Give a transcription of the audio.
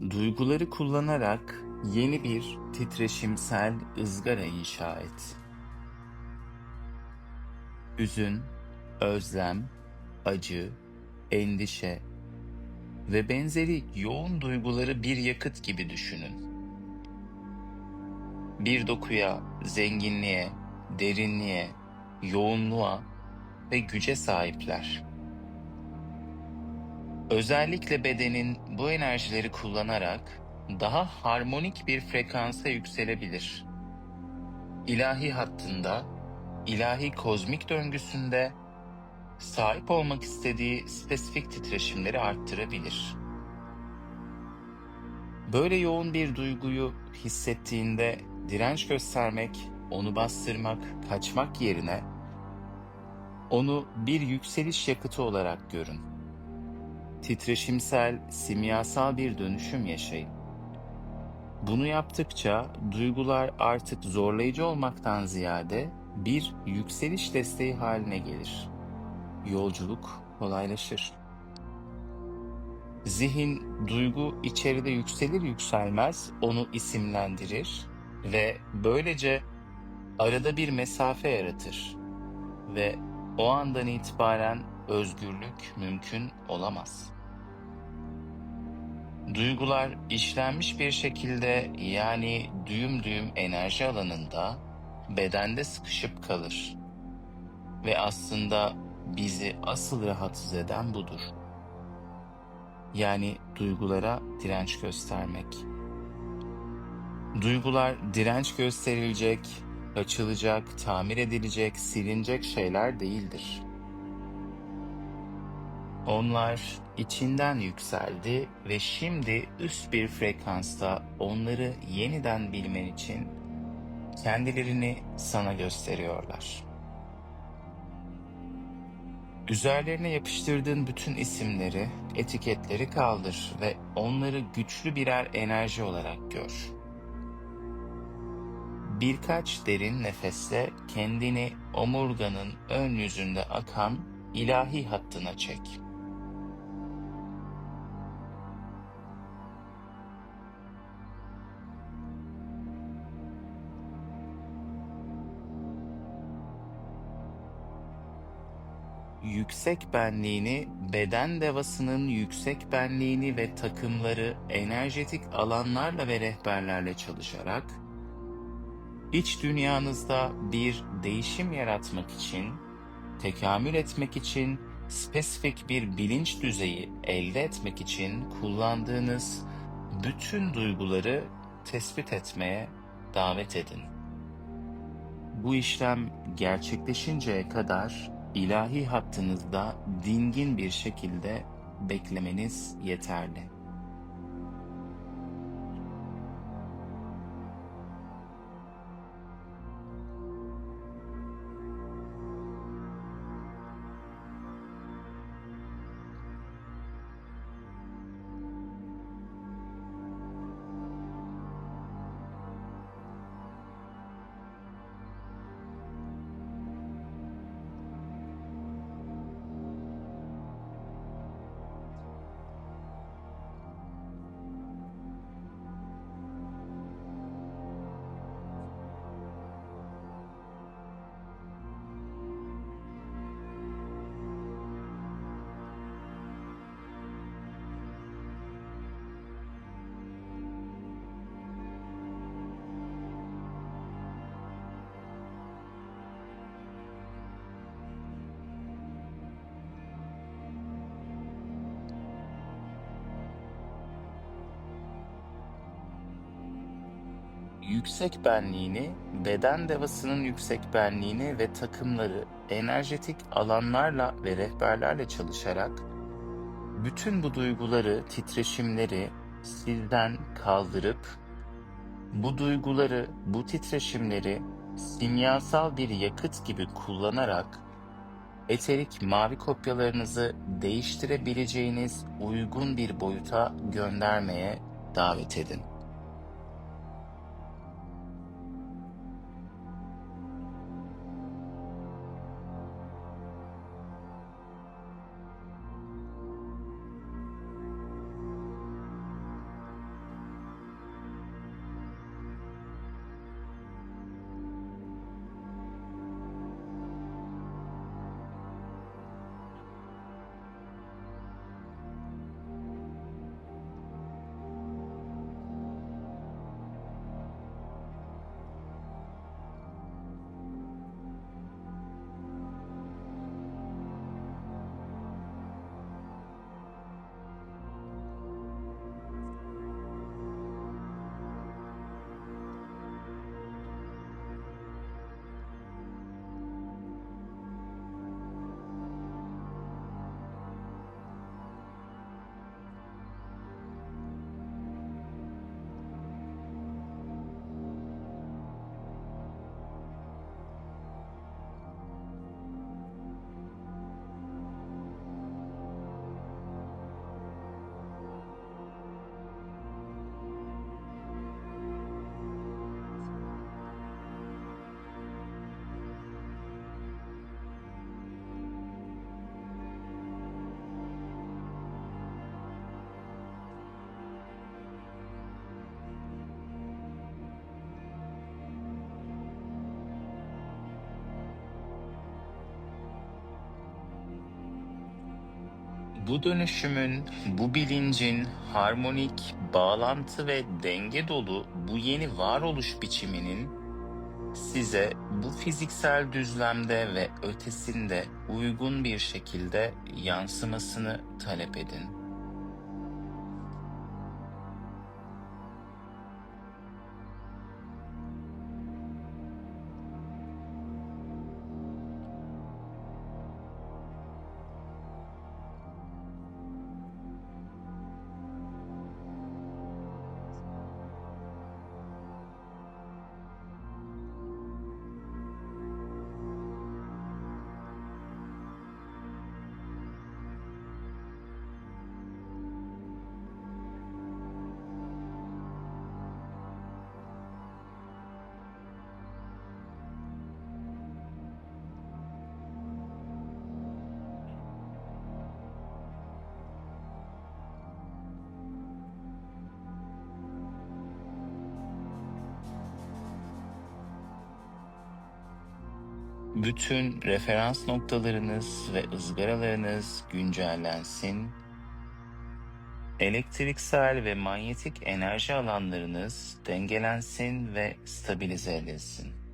Duyguları kullanarak yeni bir titreşimsel ızgara inşa et. Hüzün, özlem, acı, endişe ve benzeri yoğun duyguları bir yakıt gibi düşünün. Bir dokuya, zenginliğe, derinliğe, yoğunluğa ve güce sahipler. Özellikle bedenin bu enerjileri kullanarak daha harmonik bir frekansa yükselebilir. İlahi hattında, ilahi kozmik döngüsünde sahip olmak istediği spesifik titreşimleri arttırabilir. Böyle yoğun bir duyguyu hissettiğinde direnç göstermek, onu bastırmak, kaçmak yerine onu bir yükseliş yakıtı olarak görün. Titreşimsel, simyasal bir dönüşüm yaşayın. Bunu yaptıkça duygular artık zorlayıcı olmaktan ziyade bir yükseliş desteği haline gelir. Yolculuk kolaylaşır. Zihin, duygu içeride yükselir yükselmez onu isimlendirir ve böylece arada bir mesafe yaratır ve o andan itibaren özgürlük mümkün olamaz. Duygular işlenmiş bir şekilde yani düğüm düğüm enerji alanında bedende sıkışıp kalır. Ve aslında bizi asıl rahatsız eden budur. Yani duygulara direnç göstermek. Duygular direnç gösterilecek, açılacak, tamir edilecek, silinecek şeyler değildir. Onlar içinden yükseldi ve şimdi üst bir frekansta onları yeniden bilmen için kendilerini sana gösteriyorlar. Üzerlerine yapıştırdığın bütün isimleri, etiketleri kaldır ve onları güçlü birer enerji olarak gör. Birkaç derin nefesle kendini omurganın ön yüzünde akan ilahi hattına çek. Yüksek benliğini, beden devasının yüksek benliğini ve takımları enerjetik alanlarla ve rehberlerle çalışarak iç dünyanızda bir değişim yaratmak için, tekamül etmek için, spesifik bir bilinç düzeyi elde etmek için kullandığınız bütün duyguları tespit etmeye davet edin. Bu işlem gerçekleşinceye kadar ilahi hattınızda dingin bir şekilde beklemeniz yeterli. Yüksek benliğini, beden devasının yüksek benliğini ve takımları enerjetik alanlarla ve rehberlerle çalışarak bütün bu duyguları, titreşimleri sizden kaldırıp bu duyguları, bu titreşimleri simyasal bir yakıt gibi kullanarak eterik mavi kopyalarınızı değiştirebileceğiniz uygun bir boyuta göndermeye davet edin. Bu dönüşümün, bu bilincin harmonik, bağlantı ve denge dolu bu yeni varoluş biçiminin size bu fiziksel düzlemde ve ötesinde uygun bir şekilde yansımasını talep edin. Bütün referans noktalarınız ve ızgaralarınız güncellensin. Elektriksel ve manyetik enerji alanlarınız dengelensin ve stabilize edilsin.